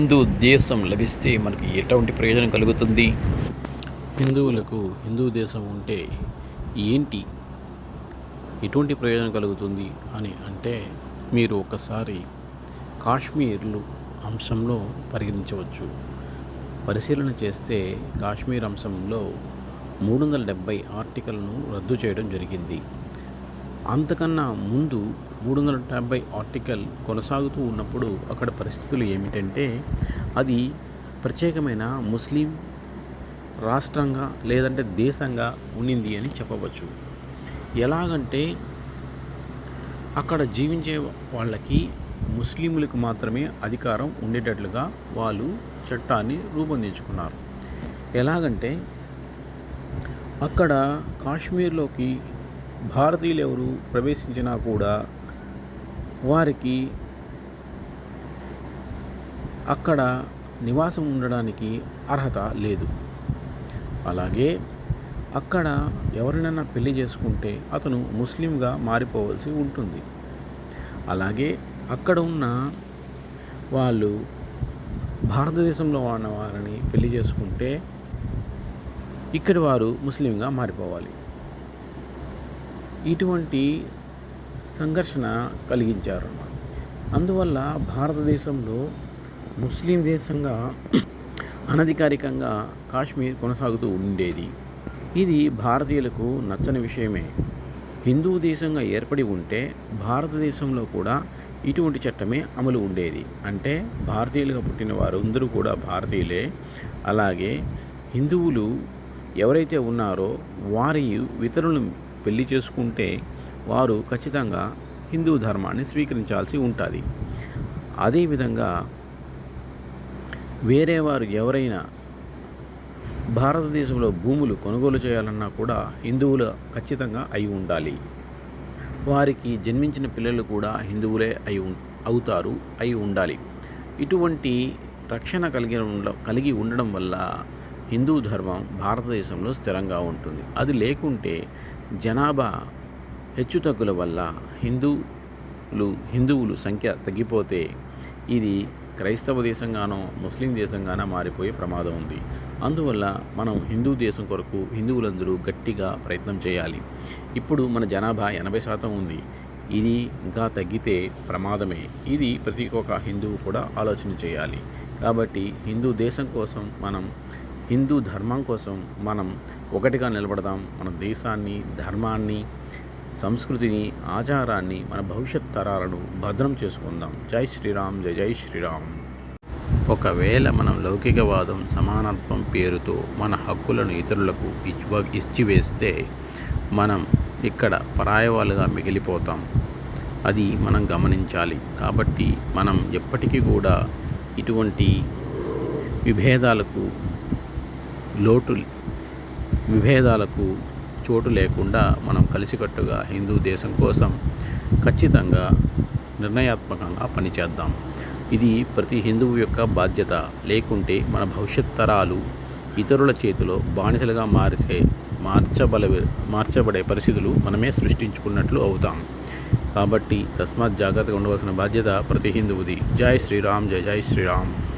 హిందూ దేశం లభిస్తే మనకి ఎటువంటి ప్రయోజనం కలుగుతుంది? హిందువులకు హిందూ దేశం ఉంటే ఏంటి? ఎటువంటి ప్రయోజనం కలుగుతుంది అని అంటే మీరు ఒకసారి కాశ్మీర్లు అంశంలో పరిగణించవచ్చు. పరిశీలన చేస్తే కాశ్మీర్ అంశంలో మూడు వందల డెబ్బై ఆర్టికల్ను రద్దు చేయడం జరిగింది. అంతకన్నా ముందు మూడు వందల డెబ్బై ఆర్టికల్ కొనసాగుతూ ఉన్నప్పుడు అక్కడ పరిస్థితులు ఏమిటంటే అది ప్రత్యేకమైన ముస్లిం రాష్ట్రంగా లేదంటే దేశంగా ఉండింది అని చెప్పవచ్చు. ఎలాగంటే అక్కడ జీవించే వాళ్ళకి ముస్లింలకు మాత్రమే అధికారం ఉండేటట్లుగా వాళ్ళు చట్టాన్ని రూపొందించుకున్నారు. ఎలాగంటే అక్కడ కాశ్మీర్లోకి భారతీయులు ఎవరు ప్రవేశించినా కూడా వారికి అక్కడ నివాసం ఉండడానికి అర్హత లేదు. అలాగే అక్కడ ఎవరినైనా పెళ్ళి చేసుకుంటే అతను ముస్లింగా మారిపోవలసి ఉంటుంది. అలాగే అక్కడ ఉన్న వాళ్ళు భారతదేశంలో ఉన్న వారిని పెళ్ళి చేసుకుంటే ఇక్కడి వారు ముస్లింగా మారిపోవాలి. ఇటువంటి సంఘర్షణ కలిగించారు అందువల్ల భారతదేశంలో ముస్లిం దేశంగా అనధికారికంగా కాశ్మీర్ కొనసాగుతూ ఉండేది. ఇది భారతీయులకు నచ్చని విషయమే. హిందూ దేశంగా ఏర్పడి ఉంటే భారతదేశంలో కూడా ఇటువంటి చట్టమే అమలు ఉండేది. అంటే భారతీయులుగా పుట్టిన అందరూ కూడా భారతీయులే. అలాగే హిందువులు ఎవరైతే ఉన్నారో వారి ఇతరులను పెళ్ళి చేసుకుంటే వారు ఖచ్చితంగా హిందూ ధర్మాన్ని స్వీకరించాల్సి ఉంటుంది. అదేవిధంగా వేరే వారు ఎవరైనా భారతదేశంలో భూములు కొనుగోలు చేయాలన్నా కూడా హిందువులు ఖచ్చితంగా అయి ఉండాలి. వారికి జన్మించిన పిల్లలు కూడా హిందువులే అయి ఉం- అవుతారు అయి ఉండాలి. ఇటువంటి రక్షణ కలిగి కలిగి ఉండడం వల్ల హిందూ ధర్మం భారతదేశంలో స్థిరంగా ఉంటుంది. అది లేకుంటే జనాభా హెచ్చుతగ్గుల వల్ల హిందువులు హిందువులు సంఖ్య తగ్గిపోతే ఇది క్రైస్తవ దేశంగానో ముస్లిం దేశంగానో మారిపోయే ప్రమాదం ఉంది. అందువల్ల మనం హిందూ దేశం కొరకు హిందువులందరూ గట్టిగా ప్రయత్నం చేయాలి. ఇప్పుడు మన జనాభా ఎనభై శాతం ఉంది. ఇది ఇంకా తగ్గితే ప్రమాదమే. ఇది ప్రతి ఒక్క హిందువు కూడా ఆలోచన చేయాలి. కాబట్టి హిందూ దేశం కోసం మనం హిందూ ధర్మం కోసం మనం ఒకటిగా నిలబడదాం మన దేశాన్ని ధర్మాన్ని సంస్కృతిని ఆచారాన్ని మన భవిష్యత్ తరాలను భద్రం చేసుకుందాం. జై శ్రీరామ్ జై జై శ్రీరామ్. ఒకవేళ మనం లౌకికవాదం సమానత్వం పేరుతో మన హక్కులను ఇతరులకు ఇచ్చి ఇచ్చివేస్తే మనం ఇక్కడ పరాయవాళ్ళుగా మిగిలిపోతాం. అది మనం గమనించాలి. కాబట్టి మనం ఎప్పటికీ కూడా ఇటువంటి విభేదాలకు లోటు విభేదాలకు చోటు లేకుండా మనం కలిసికట్టుగా హిందూ దేశం కోసం ఖచ్చితంగా నిర్ణయాత్మకంగా పనిచేద్దాం. ఇది ప్రతి హిందువు యొక్క బాధ్యత. లేకుంటే మన భవిష్యత్ తరాలు ఇతరుల చేతిలో బానిసలుగా మార్చే మార్చబల మార్చబడే పరిస్థితులు మనమే సృష్టించుకున్నట్లు అవుతాం. కాబట్టి తస్మాత్ జాగ్రత్తగా ఉండవలసిన బాధ్యత ప్రతి హిందువుది. జై శ్రీరామ్ జై జై శ్రీరామ్.